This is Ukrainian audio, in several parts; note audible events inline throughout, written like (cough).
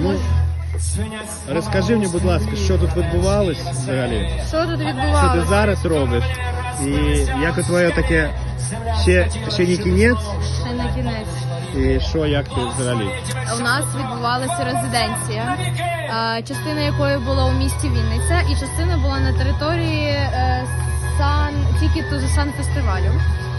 Ну, розкажи мені, будь ласка, що тут відбувалось взагалі? Що тут Що ти відбувалося? зараз робиш? І як у твоє таке ще, ще не кінець? Ще на кінець. І що, як ти взагалі? У нас відбувалася резиденція, частина якої була у місті Вінниця, і частина була на території е, сан тільки ту сан фестивалю.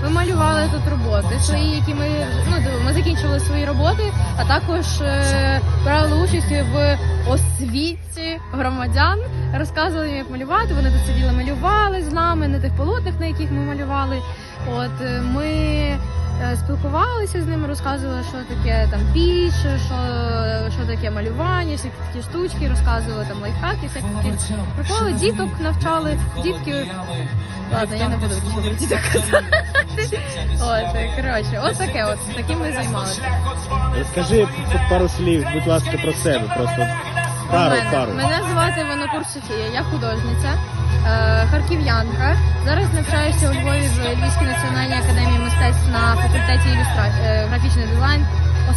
Ми малювали тут роботи свої, які ми ну ми закінчували свої роботи, а також е, брали участь в освіті громадян, розказували їм, як малювати. Вони тут сиділи, малювали з нами на тих полотнах, на яких ми малювали. От е, ми е, спілкувалися з ними, розказували, що таке там піч, що, що таке малювання, всі такі штучки, розказували там лайфхаки, всякі такі приколи. Діток навчали, дітки. Ладно, я не буду нічого діток казати. (laughs) От, коротше, от таке, от таким ми займалися. Розкажи пару слів, будь ласка, про себе. Просто пару, мене. пару. Мене звати Винокур Софія, я художниця, е, харків'янка. Зараз навчаюся у Львові в Львівській національній академії мистецтв на факультеті ілюстра... е, графічний дизайн,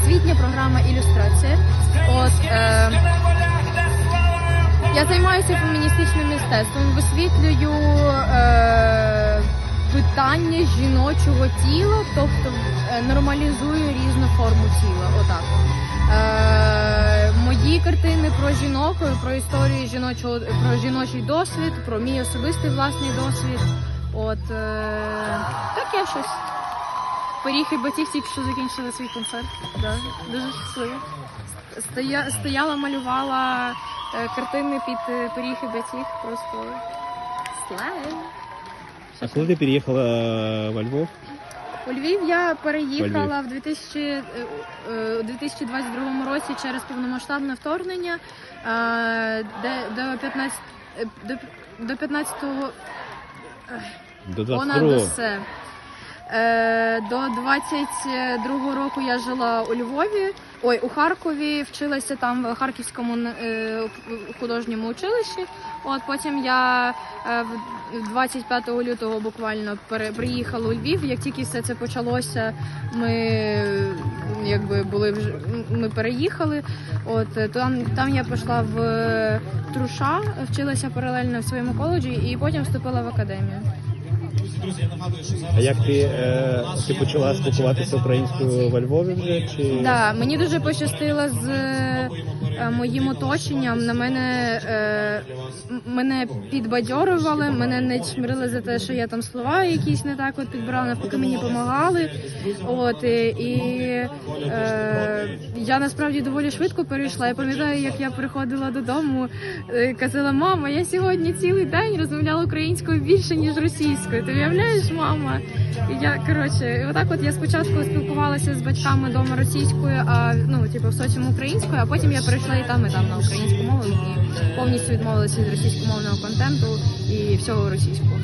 освітня програма ілюстрація. От, е, я займаюся феміністичним мистецтвом, висвітлюю е, питання жіночого тіла, тобто е, нормалізую різну форму тіла. Отак. Е, мої картини про жінок, про історію жіночого, про жіночий досвід, про мій особистий власний досвід. От е, таке щось. Пиріг і батіг тільки що закінчили свій концерт. Да, дуже щаслива. Стоя, стояла, малювала е, картини під е, пиріг і батіг. Просто слайд. А коли ти переїхала е, во Львов? У Львів я переїхала в 2000, е, е, у 2022 році через повномасштабне вторгнення, е, де до 15 е, до, до 15-го До понад 22 усе. Е, До 22-го року я жила у Львові, ой, у Харкові, вчилася там в Харківському е, художньому училищі. От потім я е, в 25 лютого буквально приїхала у Львів. Як тільки все це почалося, ми е, якби були вже ми переїхали. От е, там, там я пішла в е, Труша, вчилася паралельно в своєму коледжі і потім вступила в академію. А як ти, е, ти почала спілкуватися українською во Львові вже? Чи... Да, мені дуже пощастило з е, моїм оточенням. На мене е, мене підбадьорували, мене не чмирили за те, що я там слова якісь не так от підбирала, навпаки мені допомагали. От і, і е, я насправді доволі швидко перейшла. Я пам'ятаю, як я приходила додому, е, казала, мама, я сьогодні цілий день розмовляла українською більше ніж російською. Ти уявляєш, мама? І я коротше, і отак от я спочатку спілкувалася з батьками вдома російською, а ну типу в соціуму українською, а потім я перейшла і там, і там на українську мову і повністю відмовилася від російськомовного контенту і всього російського.